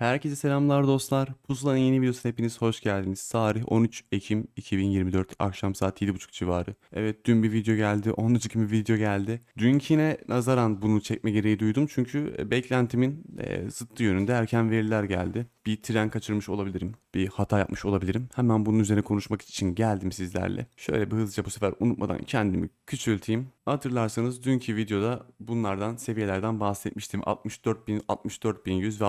Herkese selamlar dostlar. Pusula'nın yeni videosuna hepiniz hoş geldiniz. Tarih 13 Ekim 2024 akşam saat 7.30 civarı. Evet dün bir video geldi. Onun önceki bir video geldi. Dünkine nazaran bunu çekme gereği duydum. Çünkü e, beklentimin e, zıttı yönünde erken veriler geldi. Bir tren kaçırmış olabilirim. Bir hata yapmış olabilirim. Hemen bunun üzerine konuşmak için geldim sizlerle. Şöyle bir hızlıca bu sefer unutmadan kendimi küçülteyim. Hatırlarsanız dünkü videoda bunlardan seviyelerden bahsetmiştim. 64.000, 64.100 ve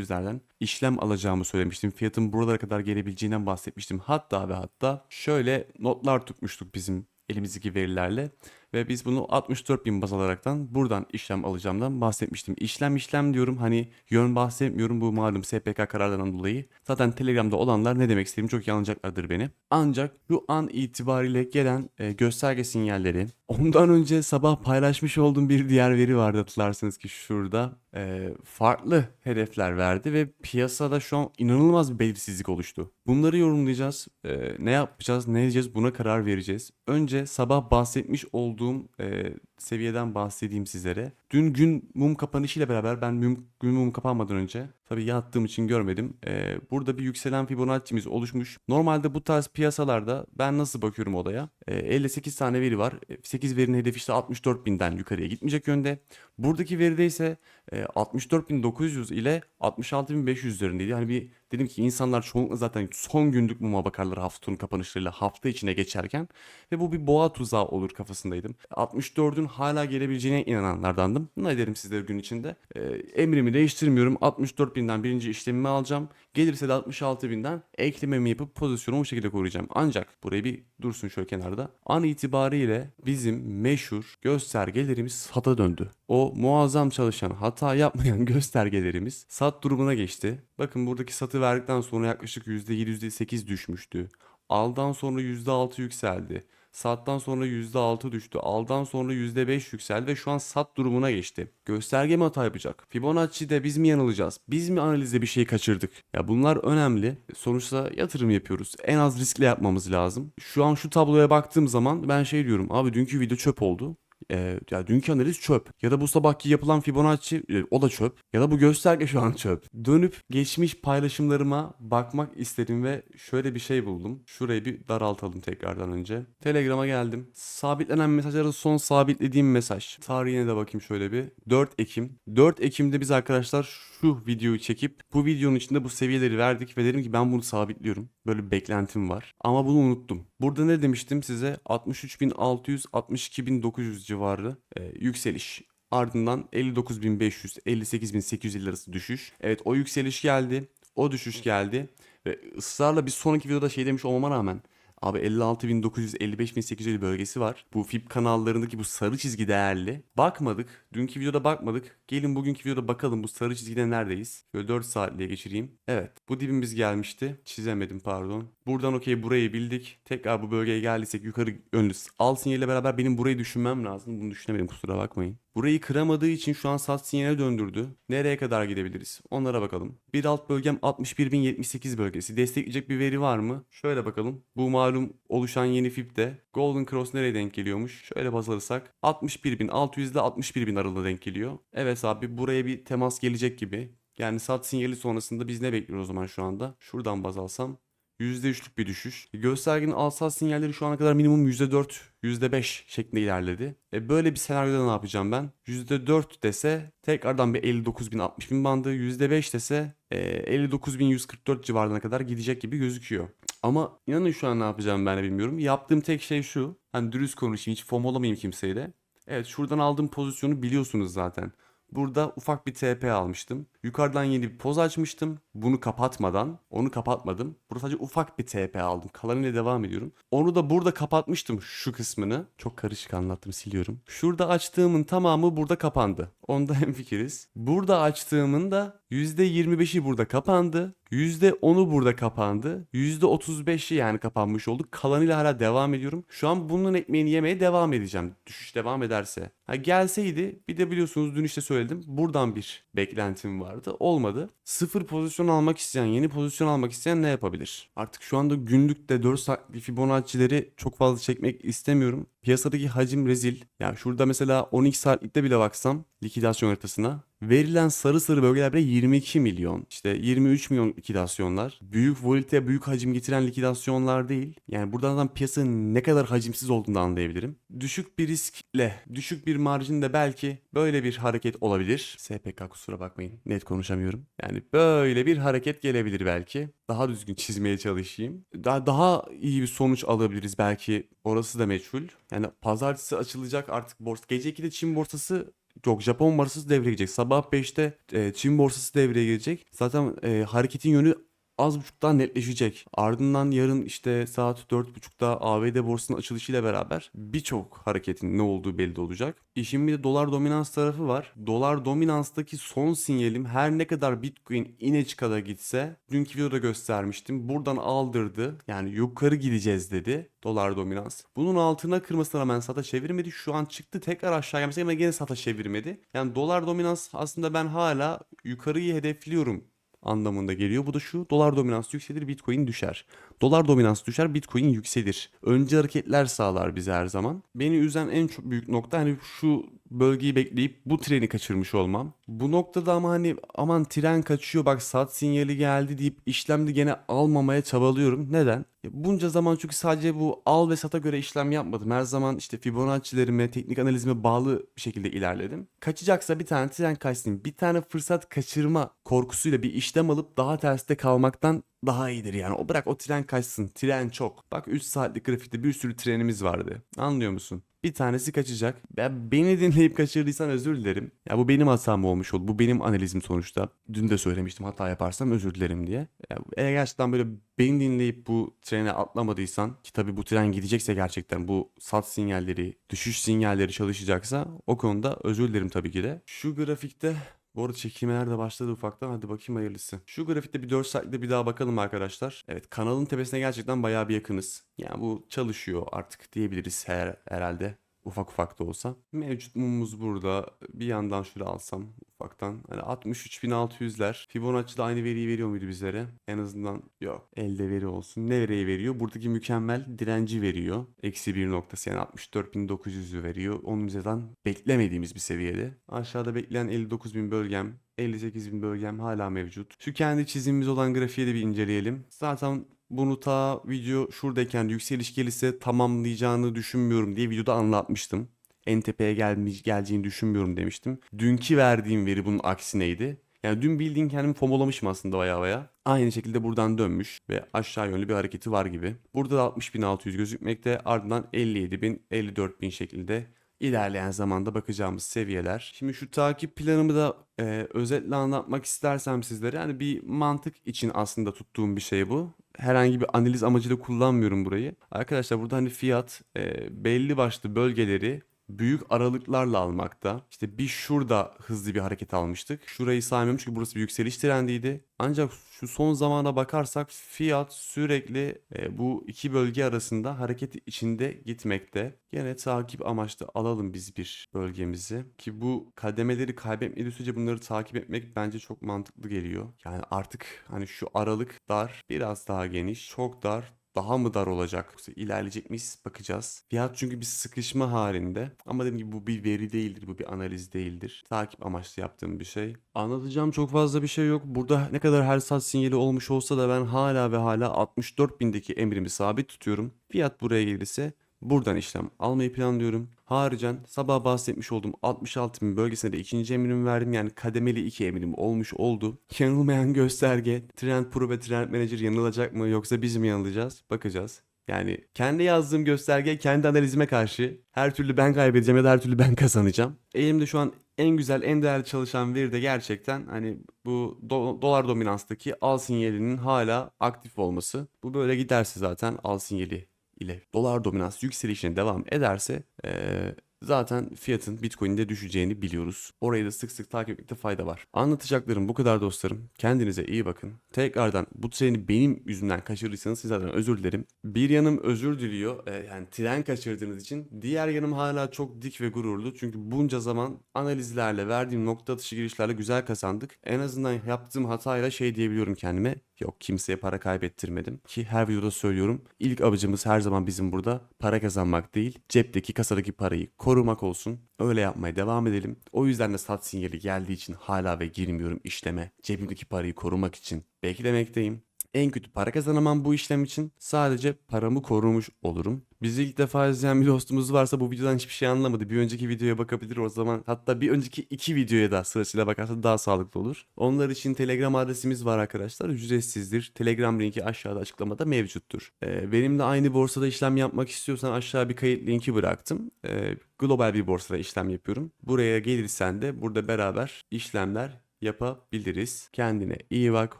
64.200'lerden işlem alacağımı söylemiştim. Fiyatın buralara kadar gelebileceğinden bahsetmiştim. Hatta ve hatta şöyle notlar tutmuştuk bizim elimizdeki verilerle ve biz bunu 64.000 baz alaraktan buradan işlem alacağımdan bahsetmiştim. İşlem işlem diyorum hani yön bahsetmiyorum bu malum SPK kararlarından dolayı. Zaten Telegram'da olanlar ne demek istediğimi çok iyi beni. Ancak şu an itibariyle gelen e, gösterge sinyalleri ondan önce sabah paylaşmış olduğum bir diğer veri vardı hatırlarsınız ki şurada e, farklı hedefler verdi ve piyasada şu an inanılmaz bir belirsizlik oluştu. Bunları yorumlayacağız. E, ne yapacağız, ne edeceğiz buna karar vereceğiz. Önce sabah bahsetmiş olduğum e, seviyeden bahsedeyim sizlere. Dün gün mum kapanışıyla beraber ben mum, gün mum kapanmadan önce tabii yattığım için görmedim. E, burada bir yükselen Fibonacci'miz oluşmuş. Normalde bu tarz piyasalarda ben nasıl bakıyorum olaya? E, 58 tane veri var. E, 8 verinin hedefi işte 64 binden yukarıya gitmeyecek yönde. Buradaki veride ise e, 64.900 ile 66.500 üzerindeydi. Yani bir dedim ki insanlar çoğunlukla zaten son günlük muma bakarlar hafta sonu kapanışlarıyla hafta içine geçerken ve bu bir boğa tuzağı olur kafasındaydım. 64'ün hala gelebileceğine inananlardandım. Ne derim sizlere gün içinde? E, emrimi değiştirmiyorum. 64.000'den birinci işlemimi alacağım. Gelirse de 66.000'den eklememi yapıp pozisyonumu bu şekilde koruyacağım. Ancak burayı bir dursun şöyle kenarda. An itibariyle bizim meşhur göstergelerimiz sata döndü. O muazzam çalışan, hata yapmayan göstergelerimiz sat durumuna geçti. Bakın buradaki satı verdikten sonra yaklaşık %7, %8 düşmüştü. Aldan sonra %6 yükseldi. Sattan sonra %6 düştü. Aldan sonra %5 yükseldi ve şu an sat durumuna geçti. Gösterge mi hata yapacak? Fibonacci'de biz mi yanılacağız? Biz mi analizde bir şey kaçırdık? Ya bunlar önemli. Sonuçta yatırım yapıyoruz. En az riskle yapmamız lazım. Şu an şu tabloya baktığım zaman ben şey diyorum. Abi dünkü video çöp oldu. Ee, ya dünkü analiz çöp. Ya da bu sabahki yapılan Fibonacci e, o da çöp. Ya da bu gösterge şu an çöp. Dönüp geçmiş paylaşımlarıma bakmak istedim ve şöyle bir şey buldum. Şurayı bir daraltalım tekrardan önce. Telegram'a geldim. Sabitlenen mesajları son sabitlediğim mesaj. Tarihine de bakayım şöyle bir. 4 Ekim. 4 Ekim'de biz arkadaşlar şu videoyu çekip bu videonun içinde bu seviyeleri verdik ve dedim ki ben bunu sabitliyorum. Böyle bir beklentim var. Ama bunu unuttum. Burada ne demiştim size? 63.600 62.900 civarı e, yükseliş. Ardından 59.500 58.850 arası düşüş. Evet o yükseliş geldi. O düşüş geldi. Ve ısrarla bir sonraki videoda şey demiş olmama rağmen Abi 56.900 55.850 bölgesi var. Bu FIB kanallarındaki bu sarı çizgi değerli. Bakmadık. Dünkü videoda bakmadık. Gelin bugünkü videoda bakalım bu sarı çizgide neredeyiz. Şöyle 4 saatliğe geçireyim. Evet. Bu dibimiz gelmişti. Çizemedim pardon. Buradan okey burayı bildik. Tekrar bu bölgeye geldiysek yukarı yönlü al sinyaliyle beraber benim burayı düşünmem lazım. Bunu düşünemedim kusura bakmayın. Burayı kıramadığı için şu an sat sinyale döndürdü. Nereye kadar gidebiliriz? Onlara bakalım. Bir alt bölgem 61.078 bölgesi. Destekleyecek bir veri var mı? Şöyle bakalım. Bu malum oluşan yeni FIB'de Golden Cross nereye denk geliyormuş? Şöyle baz alırsak 61.600 ile 61.000 aralığına denk geliyor. Evet abi buraya bir temas gelecek gibi. Yani sat sinyali sonrasında biz ne bekliyoruz o zaman şu anda? Şuradan baz alsam %3'lük bir düşüş. Göstergenin alsat sinyalleri şu ana kadar minimum %4, %5 şeklinde ilerledi. E böyle bir senaryoda ne yapacağım ben? %4 dese tekrardan bir 59 bin 60 bin bandı. %5 dese e, 59 bin 144 civarına kadar gidecek gibi gözüküyor. Ama inanın şu an ne yapacağım ben de bilmiyorum. Yaptığım tek şey şu. Hani dürüst konuşayım hiç fomolamayayım kimseyle. Evet şuradan aldığım pozisyonu biliyorsunuz zaten. Burada ufak bir TP almıştım. Yukarıdan yeni bir poz açmıştım. Bunu kapatmadan, onu kapatmadım. Burada sadece ufak bir TP aldım. Kalanıyla devam ediyorum. Onu da burada kapatmıştım şu kısmını. Çok karışık anlattım siliyorum. Şurada açtığımın tamamı burada kapandı. Onda hemfikiriz. Burada açtığımın da %25'i burada kapandı. %10'u burada kapandı. %35'i yani kapanmış oldu. Kalanıyla hala devam ediyorum. Şu an bunun ekmeğini yemeye devam edeceğim. Düşüş devam ederse. Ha gelseydi bir de biliyorsunuz dün işte söyledim. Buradan bir beklentim vardı. Olmadı. Sıfır pozisyon almak isteyen, yeni pozisyon almak isteyen ne yapabilir? Artık şu anda günlükte 4 saatlik Fibonacci'leri çok fazla çekmek istemiyorum. Piyasadaki hacim rezil. Ya şurada mesela 12 saatlikte bile baksam likidasyon haritasına Verilen sarı sarı bölgeler bile 22 milyon. İşte 23 milyon likidasyonlar. Büyük volite, büyük hacim getiren likidasyonlar değil. Yani buradan da piyasanın ne kadar hacimsiz olduğunu anlayabilirim. Düşük bir riskle, düşük bir marjinle belki böyle bir hareket olabilir. SPK kusura bakmayın. Net konuşamıyorum. Yani böyle bir hareket gelebilir belki. Daha düzgün çizmeye çalışayım. Daha, daha iyi bir sonuç alabiliriz belki. Orası da meçhul. Yani pazartesi açılacak artık borsa. Gece 2'de Çin borsası Yok Japon borsası devreye girecek. Sabah 5'te e, Çin borsası devreye girecek. Zaten e, hareketin yönü az buçuktan netleşecek. Ardından yarın işte saat 4.30'da ABD borsasının açılışıyla beraber birçok hareketin ne olduğu belli olacak. İşin bir de dolar dominans tarafı var. Dolar dominanstaki son sinyalim her ne kadar Bitcoin ine çıkada gitse dünkü videoda göstermiştim. Buradan aldırdı. Yani yukarı gideceğiz dedi dolar dominans. Bunun altına kırmasına rağmen sata çevirmedi. Şu an çıktı tekrar aşağı gelmesi ama gene sata çevirmedi. Yani dolar dominans aslında ben hala yukarıyı hedefliyorum anlamında geliyor. Bu da şu dolar dominans yükselir bitcoin düşer. Dolar dominans düşer bitcoin yükselir. Önce hareketler sağlar bize her zaman. Beni üzen en çok büyük nokta hani şu bölgeyi bekleyip bu treni kaçırmış olmam. Bu noktada ama hani aman tren kaçıyor bak sat sinyali geldi deyip işlemde gene almamaya çabalıyorum. Neden? Bunca zaman çünkü sadece bu al ve sata göre işlem yapmadım. Her zaman işte Fibonacci'lerime, teknik analizime bağlı bir şekilde ilerledim. Kaçacaksa bir tane tren kaçsın. Bir tane fırsat kaçırma korkusuyla bir işlem alıp daha terste kalmaktan daha iyidir yani. O bırak o tren kaçsın. Tren çok. Bak 3 saatlik grafikte bir sürü trenimiz vardı. Anlıyor musun? Bir tanesi kaçacak. Ben beni dinleyip kaçırdıysan özür dilerim. Ya bu benim hatam olmuş oldu. Bu benim analizim sonuçta. Dün de söylemiştim hata yaparsam özür dilerim diye. Ya eğer gerçekten böyle beni dinleyip bu trene atlamadıysan ki tabii bu tren gidecekse gerçekten bu sat sinyalleri, düşüş sinyalleri çalışacaksa o konuda özür dilerim tabii ki de. Şu grafikte bu arada çekilmeler de başladı ufaktan. Hadi bakayım hayırlısı. Şu grafikte bir 4 saatte bir daha bakalım arkadaşlar. Evet kanalın tepesine gerçekten bayağı bir yakınız. Yani bu çalışıyor artık diyebiliriz her, herhalde. Ufak ufak da olsa. Mevcut mumumuz burada. Bir yandan şöyle alsam ufaktan. Hani 63.600'ler. Fibonacci'de aynı veriyi veriyor muydu bizlere? En azından yok. Elde veri olsun. Ne veriyi veriyor? Buradaki mükemmel direnci veriyor. Eksi bir noktası yani 64.900'ü veriyor. Onun üzerinden beklemediğimiz bir seviyede. Aşağıda bekleyen 59.000 bölgem 58.000 bölgem hala mevcut. Şu kendi çizimimiz olan grafiği de bir inceleyelim. Zaten bunu ta video şuradayken yükseliş gelirse tamamlayacağını düşünmüyorum diye videoda anlatmıştım. En tepeye gelmiş, geleceğini düşünmüyorum demiştim. Dünkü verdiğim veri bunun aksineydi. Yani dün bildiğin kendimi fomolamışım aslında baya baya. Aynı şekilde buradan dönmüş ve aşağı yönlü bir hareketi var gibi. Burada da 60.600 gözükmekte ardından 57.000, 54.000 şekilde ilerleyen zamanda bakacağımız seviyeler. Şimdi şu takip planımı da e, özetle anlatmak istersem sizlere yani bir mantık için aslında tuttuğum bir şey bu. Herhangi bir analiz amacıyla kullanmıyorum burayı. Arkadaşlar burada hani fiyat e, belli başlı bölgeleri büyük aralıklarla almakta. İşte bir şurada hızlı bir hareket almıştık. Şurayı saymıyorum çünkü burası bir yükseliş trendiydi. Ancak şu son zamana bakarsak fiyat sürekli e, bu iki bölge arasında hareket içinde gitmekte. Yine takip amaçlı alalım biz bir bölgemizi. Ki bu kademeleri kaybetmediği sürece bunları takip etmek bence çok mantıklı geliyor. Yani artık hani şu aralık dar, biraz daha geniş, çok dar, daha mı dar olacak? Yoksa ilerleyecek miyiz? Bakacağız. Fiyat çünkü bir sıkışma halinde. Ama dediğim gibi bu bir veri değildir. Bu bir analiz değildir. Takip amaçlı yaptığım bir şey. Anlatacağım çok fazla bir şey yok. Burada ne kadar her saat sinyali olmuş olsa da ben hala ve hala 64 bindeki emrimi sabit tutuyorum. Fiyat buraya gelirse Buradan işlem almayı planlıyorum. Haricen sabah bahsetmiş olduğum 66 bin bölgesine de ikinci emrimi verdim. Yani kademeli iki emrim olmuş oldu. Yanılmayan gösterge Trend Pro ve Trend Manager yanılacak mı yoksa biz mi yanılacağız? Bakacağız. Yani kendi yazdığım gösterge kendi analizime karşı her türlü ben kaybedeceğim ya da her türlü ben kazanacağım. Elimde şu an en güzel, en değerli çalışan veri de gerçekten hani bu do- dolar dominanstaki al sinyalinin hala aktif olması. Bu böyle giderse zaten al sinyali ile dolar dominans yükselişine devam ederse eee, zaten fiyatın Bitcoin'de düşeceğini biliyoruz. Orayı da sık sık takip etmekte fayda var. Anlatacaklarım bu kadar dostlarım. Kendinize iyi bakın. Tekrardan bu treni benim yüzümden kaçırdıysanız sizlerden özür dilerim. Bir yanım özür diliyor. eee, yani tren kaçırdığınız için. Diğer yanım hala çok dik ve gururlu. Çünkü bunca zaman analizlerle verdiğim nokta atışı girişlerle güzel kazandık. En azından yaptığım hatayla şey diyebiliyorum kendime. Yok kimseye para kaybettirmedim. Ki her videoda söylüyorum. İlk amacımız her zaman bizim burada para kazanmak değil. Cepteki kasadaki parayı korumak olsun. Öyle yapmaya devam edelim. O yüzden de sat sinyali geldiği için hala ve girmiyorum işleme. Cebimdeki parayı korumak için beklemekteyim. En kötü para kazanamam bu işlem için. Sadece paramı korumuş olurum. Bizi ilk defa izleyen bir dostumuz varsa bu videodan hiçbir şey anlamadı. Bir önceki videoya bakabilir o zaman. Hatta bir önceki iki videoya da sırasıyla bakarsa daha sağlıklı olur. Onlar için Telegram adresimiz var arkadaşlar. Ücretsizdir. Telegram linki aşağıda açıklamada mevcuttur. Ee, benim de aynı borsada işlem yapmak istiyorsan aşağı bir kayıt linki bıraktım. Ee, global bir borsada işlem yapıyorum. Buraya gelirsen de burada beraber işlemler yapabiliriz. Kendine iyi bak.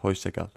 Hoşça kal.